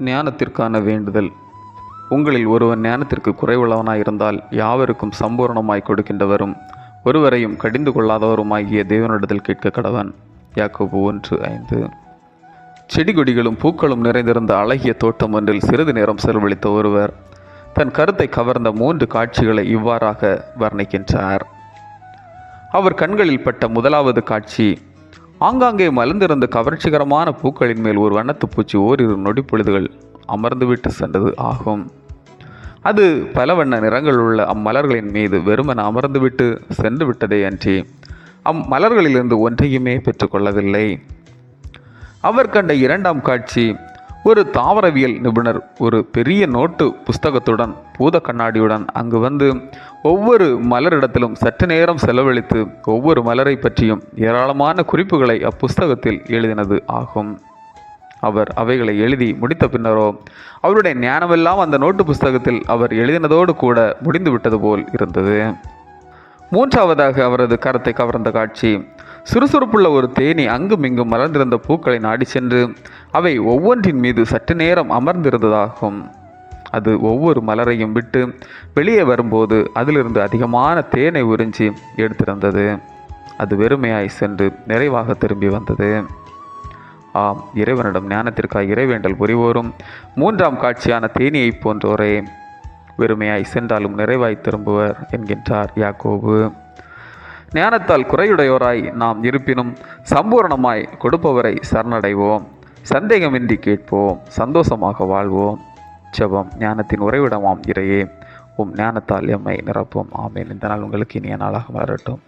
ஞானத்திற்கான வேண்டுதல். உங்களில் ஒருவன் ஞானத்திற்கு குறைவுள்ளவனாயிருந்தால் யாவருக்கும் சம்பூரணமாய் கொடுக்கின்றவரும் ஒருவரையும் கடிந்து கொள்ளாதவருமாகிய தேவனிடத்தில் கேட்க கடவன். யாக்கோபு ஒன்று ஐந்து. செடி கொடிகளும் பூக்களும் நிறைந்திருந்த அழகிய தோட்டம் ஒன்றில் சிறிது நேரம் செலவழித்த ஒருவர் தன் கருத்தை கவர்ந்த மூன்று காட்சிகளை இவ்வாறாக வர்ணிக்கின்றார். அவர் கண்களில் பட்ட முதலாவது காட்சி ஆங்காங்கே மலர்ந்திருந்த கவர்ச்சிகரமான பூக்களின் மேல் ஒரு வண்ணத்து பூச்சி ஓரிரு நொடிப்பொழுதுகள் அமர்ந்துவிட்டு சென்றது ஆகும். அது பல வண்ண நிறங்கள் உள்ள அம்மலர்களின் மீது வெறுமன் அமர்ந்துவிட்டு சென்று விட்டதே அன்றி அம்மலர்களிலிருந்து ஒன்றையுமே பெற்றுக்கொள்ளவில்லை அவர் கண்ட இரண்டாம் காட்சி ஒரு தாவரவியல் நிபுணர் ஒரு பெரிய நோட்டு புஸ்தகத்துடன் பூத கண்ணாடியுடன் அங்கு வந்து ஒவ்வொரு மலரிடத்திலும் சற்று நேரம் செலவழித்து ஒவ்வொரு மலரை பற்றியும் ஏராளமான குறிப்புகளை அப்புஸ்தகத்தில் எழுதினது ஆகும். அவர் அவைகளை எழுதி முடித்த பின்னரோ அவருடைய ஞானமெல்லாம் அந்த நோட்டு புஸ்தகத்தில் அவர் எழுதினதோடு கூட முடிந்து விட்டது போல் இருந்தது. மூன்றாவதாக அவரது கரத்தை கவர்ந்த காட்சி சுறுசுறுப்புள்ள ஒரு தேனி அங்கும் இங்கும் மலர்ந்திருந்த பூக்களை நாடி சென்று அவை ஒவ்வொன்றின் மீது சற்று நேரம் அமர்ந்திருந்ததாகும். அது ஒவ்வொரு மலரையும் விட்டு வெளியே வரும்போது அதிலிருந்து அதிகமான தேனை உறிஞ்சி எடுத்திருந்தது. அது வெறுமையாய் சென்று நிறைவாக திரும்பி வந்தது. ஆம் இறைவனிடம் ஞானத்திற்காக இறைவேண்டல் புரிவோரும் மூன்றாம் காட்சியான தேனியைப் போன்றோரே வெறுமையாய் சென்றாலும் நிறைவாய் திரும்புவர் என்கின்றார் யாக்கோபு. ஞானத்தால் குறையுடையோராய் நாம் இருப்பினும் சம்பூரணமாய் கொடுப்பவரை சரணடைவோம். சந்தேகமின்றி கேட்போம். சந்தோஷமாக வாழ்வோம். ஜெபம் ஞானத்தின் உறைவிடமாம் இறையே. உம் ஞானத்தால் எம்மை நிரப்பும். ஆமேன். இந்த நாள் உங்களுக்கு இனிய நாளாக வளரட்டும்